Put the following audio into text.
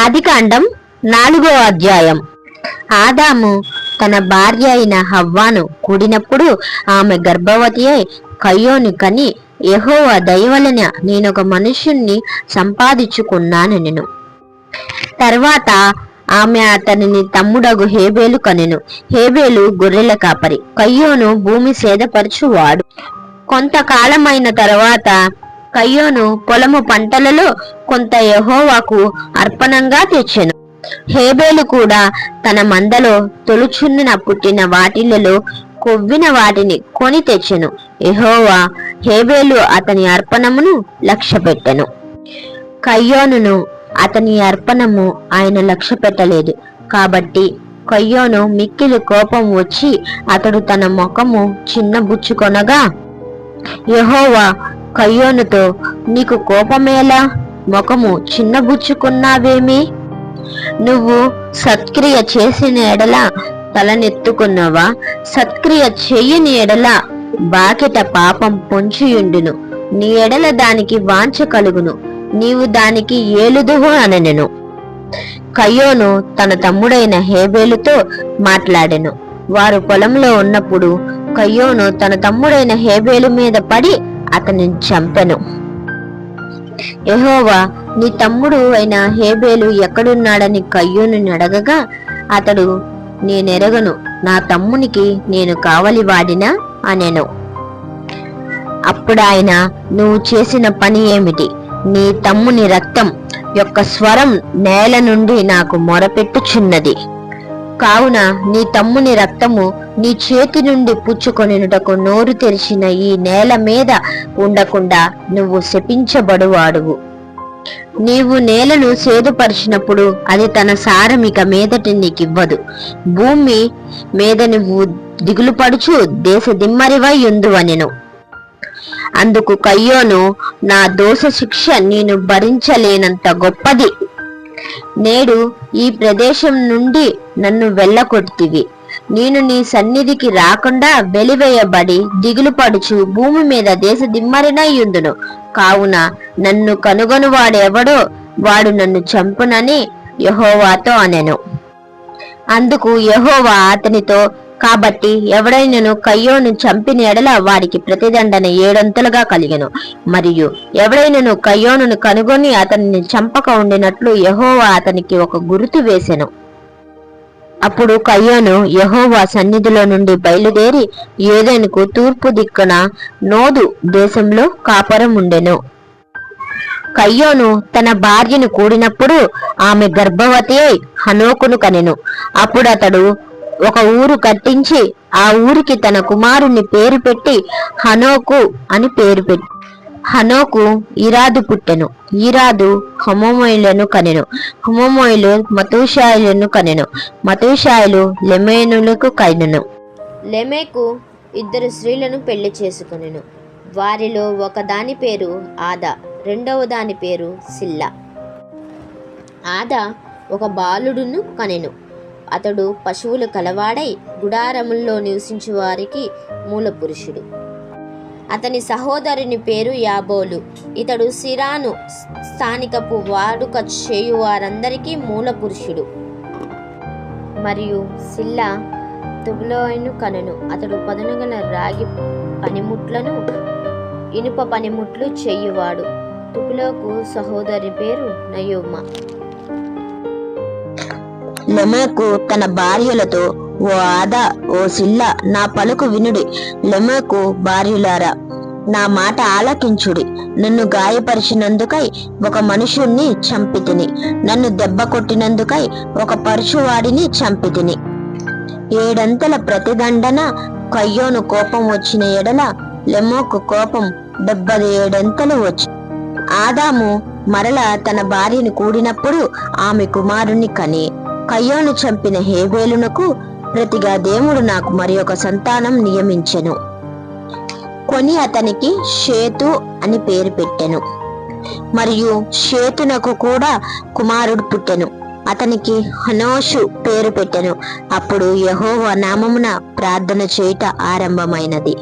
ఆదికాండం నాలుగో అధ్యాయం. ఆదాము తన భార్య అయిన హవ్వాను కూడినప్పుడు ఆమె గర్భవతి అయి కయ్యోని కని ఎహోవ దయవలన నేనొక మనుష్యుణ్ణి సంపాదించుకున్నాను నేను తర్వాత ఆమె అతనిని తమ్ముడగు హేబేలు కనెను. హేబేలు గొర్రెల కాపరి. కయ్యోను భూమి సేదపరచువాడు. కొంతకాలమైన తర్వాత కయ్యోను పొలము పంటలలో కొంత యహోవాకు అర్పణంగా తెచ్చెను. హేబేలు కూడా తన మందలో తొలుచున్న పుట్టిన వాటిలలో కొవ్విన వాటిని కొని తెచ్చెను. యహోవా హేబేలు అతని అర్పణమును లక్ష్యపెట్టెను. కయ్యోనును అతని అర్పణము ఆయన లక్ష్య పెట్టలేదు కాబట్టి కయ్యోను మిక్కిలి కోపం వచ్చి అతడు తన ముఖము చిన్నబుచ్చుకొనగా యహోవా కయ్యోనుతో నీకు కోపమేలా? ముఖము చిన్నబుచ్చుకున్నావేమి? నువ్వు సత్క్రియ చేసిన ఎడల తలనెత్తుకున్నావా? సత్క్రియ చెయ్యని ఎడల బాకెట పాపం పొంచియుండును. నీ ఎడల దానికి వాంఛ కలుగును. నీవు దానికి ఏలుదువు అనెను కయ్యోను తన తమ్ముడైన హేబేలుతో మాట్లాడెను. వారు పొలంలో ఉన్నప్పుడు కయ్యోను తన తమ్ముడైన హేబేలు మీద పడి అతనిని చంపెను. ఎహోవా నీ తమ్ముడు అయిన హేబేలు ఎక్కడున్నాడని కయ్యోను అడగగా అతడు నేనెరగను నా తమ్మునికి నేను కావలి వాడినా అనెను. అప్పుడు ఆయన నువ్వు చేసిన పని ఏమిటి? నీ తమ్ముని రక్తం యొక్క స్వరం నేల నుండి నాకు మొరపెట్టుచున్నది. కావున నీ తమ్ముని రక్తము నీ చేతి నుండి పుచ్చుకొనినుటకు నోరు తెరిచిన ఈ నేల మీద ఉండకుండా నువ్వు శపించబడువాడువు. నీవు నేలను సేదుపరిచినప్పుడు అది తన సారమిక మీదటి నీకివ్వదు. భూమి మీద నువ్వు దిగులుపడుచు దేశ దిమ్మరివై ఉందువనెను అందుకు కయ్యోను నా దోష శిక్ష నేను భరించలేనంత గొప్పది. నేడు ఈ ప్రదేశం నుండి నన్ను వెళ్ళకొట్టివి నేను నీ సన్నిధికి రాకుండా వెలివేయబడి దిగులుపడుచు భూమి మీద దేశ దిమ్మరినయ్యుందును కావున నన్ను కనుగొనువాడెవడో వాడు నన్ను చంపునని యహోవాతో అనెను. అందుకు యహోవా అతనితో కాబట్టి ఎవడైనను కయ్యోను చంపిన ఎడల వారికి ప్రతిదండన ఏడంతలుగా కలిగెను. మరియు ఎవడైనను కయ్యోనును కనుగొని అతనిని చంపక ఉండినట్లు యెహోవా అతనికి ఒక గుర్తు వేసెను. అప్పుడు కయ్యోను యహోవా సన్నిధిలో నుండి బయలుదేరి ఏదెనుకు తూర్పు దిక్కున నోదు దేశంలో కాపురం ఉండెను. కయ్యోను తన భార్యను కూడినప్పుడు ఆమె గర్భవతి అయి హనోకును కనెను. అప్పుడు అతడు ఒక ఊరు కట్టించి ఆ ఊరికి తన కుమారుని పేరు పెట్టి హనోకు అని పేరు పెట్టి హనోకు ఇరాదు పుట్టెను. ఈరాదు హమోమోయిలను కనెను. హమోమోయిలు మతూషాయిలను కనెను. మతూషాయిలు లెమేనులకు కనెను. లెమేకు ఇద్దరు స్త్రీలను పెళ్ళి చేసుకొనెను. వారిలో ఒక దాని పేరు ఆదా రెండవ దాని పేరు సిల్లా. ఆదా ఒక బాలుడును కనెను. అతడు పశువులు కలవాడై గుడారముల్లో నివసించు వారికి మూల పురుషుడు అతని సహోదరుని పేరు యాబోలు. ఇతడు సిరాను స్థానికపు వాడుక చేయు వారందరికీ మూల పురుషుడు మరియు సిల్లా తుబులోయను కనను. అతడు పదునగల రాగి పనిముట్లను ఇనుప పనిముట్లు చేయువాడు. తుబులోకు సహోదరి పేరు నయోమ. లెమెకు తన భార్యలతో ఓ ఆదా ఓ సిల్ల నా పలుకు వినుడి. లెమెకు భార్యులారా నా మాట ఆలకించుడి. నన్ను గాయపరిచినందుకై ఒక మనుషుణ్ణి చంపితిని. నన్ను దెబ్బ కొట్టినందుకై ఒక పరుచువాడిని చంపితిని. ఏడంతల ప్రతిదండన కయ్యోను కోపం వచ్చిన ఎడల లెమోకు కోపం డెబ్బది ఏడంతలు వచ్చి ఆదాము మరల తన భార్యను కూడినప్పుడు ఆమె కుమారుని కనే కయ్యోను చంపిన హేబేలునకు ప్రతిగా దేవుడు నాకు మరి ఒక సంతానం నియమించెను. కొని అతనికి షేతు అని పేరు పెట్టెను. మరియు షేతునకు కూడా కుమారుడు పుట్టెను. అతనికి హనోషు పేరు పెట్టెను. అప్పుడు యహోవ నామమున ప్రార్థన చేయుట ఆరంభమైనది.